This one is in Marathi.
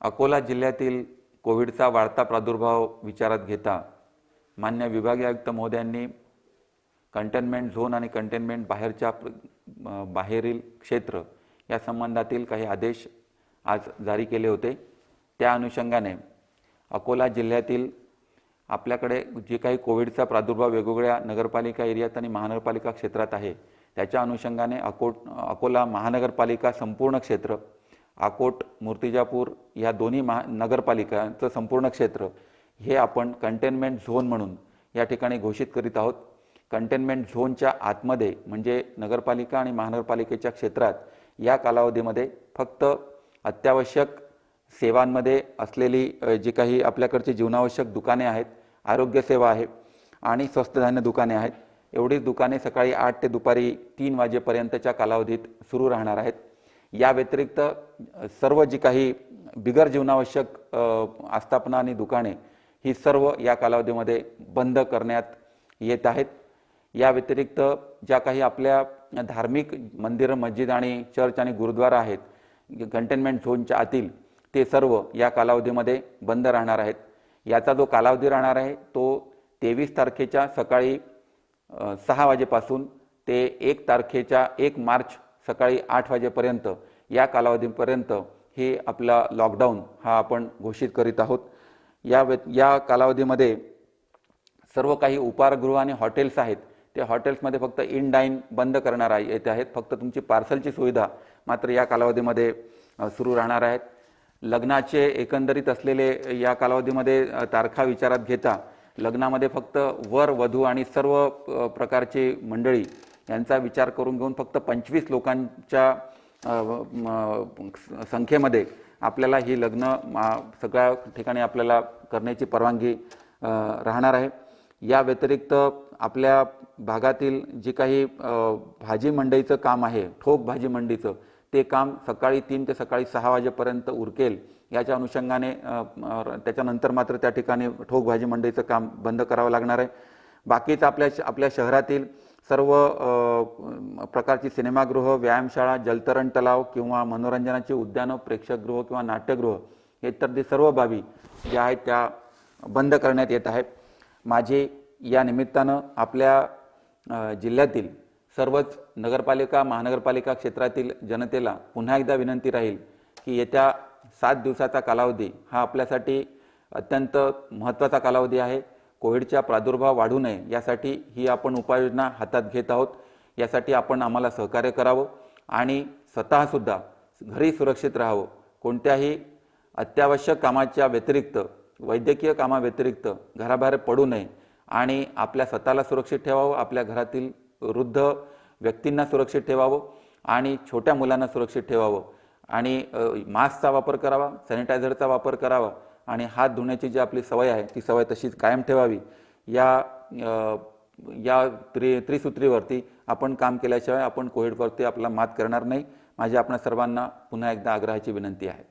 अकोला जिल्ह्यातील कोविडचा वाढता प्रादुर्भाव विचारात घेता मान्य विभागीय आयुक्त महोदयांनी कंटेनमेंट झोन आणि कंटेनमेंट बाहेरच्या बाहेरील क्षेत्र या संबंधातील काही आदेश आज जारी केले होते. त्या अनुषंगाने अकोला जिल्ह्यातील आपल्याकडे जे काही कोविडचा प्रादुर्भाव वेगवेगळ्या नगरपालिका एरियात आणि महानगरपालिका क्षेत्रात आहे त्याच्या अनुषंगाने अकोट अकोला महानगरपालिका संपूर्ण क्षेत्र अकोट मूर्तिजापूर या दोन्ही महा नगरपालिकांचं संपूर्ण क्षेत्र हे आपण कंटेनमेंट झोन म्हणून या ठिकाणी घोषित करीत आहोत. कंटेनमेंट झोनच्या आतमध्ये म्हणजे नगरपालिका आणि महानगरपालिकेच्या क्षेत्रात या कालावधीमध्ये फक्त अत्यावश्यक सेवांमध्ये असलेली जी काही आपल्याकडची जीवनावश्यक दुकाने आहेत आरोग्यसेवा आहे आणि स्वस्त धान्य दुकाने आहेत एवढीच दुकाने सकाळी आठ ते दुपारी तीन वाजेपर्यंतच्या कालावधीत सुरू राहणार आहेत. या व्यतिरिक्त सर्व जी काही बिगर जीवनावश्यक आस्थापना आणि दुकाने ही सर्व या कालावधीमध्ये बंद करण्यात येत आहेत. या व्यतिरिक्त ज्या काही आपल्या धार्मिक मंदिरं मस्जिद आणि चर्च आणि गुरुद्वारा आहेत कंटेनमेंट झोनच्या आतील ते सर्व या कालावधीमध्ये बंद राहणार आहेत. याचा जो कालावधी राहणार आहे तो तेवीस तारखेच्या सकाळी सहा वाजेपासून ते एक तारखेच्या एक मार्च सकाळी आठ वाजेपर्यंत या कालावधीपर्यंत हे आपला लॉकडाऊन हा आपण घोषित करीत आहोत. या व्य या कालावधीमध्ये सर्व काही उपारगृह आणि हॉटेल्स आहेत त्या हॉटेल्समध्ये फक्त इन डाईन बंद करणार आहे येत आहेत. फक्त तुमची पार्सलची सुविधा मात्र या कालावधीमध्ये सुरू राहणार आहेत. लग्नाचे एकंदरीत असलेले या कालावधीमध्ये तारखा विचारात घेता लग्नामध्ये फक्त वर वधू आणि सर्व प्रकारची मंडळी यांचा विचार करून घेऊन फक्त पंचवीस लोकांच्या संख्येमध्ये आपल्याला ही लग्न सगळ्या ठिकाणी आपल्याला करण्याची परवानगी राहणार आहे. या व्यतिरिक्त आपल्या भागातील जी काही भाजी मंडईचं काम आहे ठोक भाजी मंडीचं ते काम सकाळी तीन ते सकाळी सहा वाजेपर्यंत उरकेल. याच्या अनुषंगाने त्याच्यानंतर मात्र त्या ठिकाणी ठोक भाजी मंडईचं काम बंद करावं लागणार आहे. बाकीच आपल्या आपल्या शहरातील सर्व प्रकारची सिनेमागृह व्यायामशाळा जलतरण तलाव किंवा मनोरंजनाची उद्यानं प्रेक्षकगृह किंवा नाट्यगृह हे तर ते सर्व बाबी ज्या आहेत त्या बंद करण्यात येत आहेत. माझी या निमित्तानं आपल्या जिल्ह्यातील सर्वच नगरपालिका महानगरपालिका क्षेत्रातील जनतेला पुन्हा एकदा विनंती राहील की येत्या सात दिवसाचा कालावधी हा आपल्यासाठी अत्यंत महत्त्वाचा कालावधी आहे. कोविडचा प्रादुर्भाव वाढू नये यासाठी ही आपण उपाययोजना हातात घेत आहोत. यासाठी आपण आम्हाला सहकार्य करावं आणि स्वतःसुद्धा घरी सुरक्षित राहावं. कोणत्याही अत्यावश्यक कामाच्या व्यतिरिक्त वैद्यकीय कामाव्यतिरिक्त घराबाहेर पडू नये आणि आपल्या स्वतःला सुरक्षित ठेवावं आपल्या घरातील वृद्ध व्यक्तींना सुरक्षित ठेवावं आणि छोट्या मुलांना सुरक्षित ठेवावं. आणि मास्कचा वापर करावा सॅनिटायझरचा वापर करावा. आणि हात धुण्याची जी आपली सवय आहे ती सवय तशीच कायम ठेवावी. या या त्रि त्रिसूत्रीवरती आपण काम केल्याशिवाय आपण कोविडवरती आपला मात करणार नाही. माझी आपणा सर्वांना पुन्हा एकदा आग्रहाची विनंती आहे.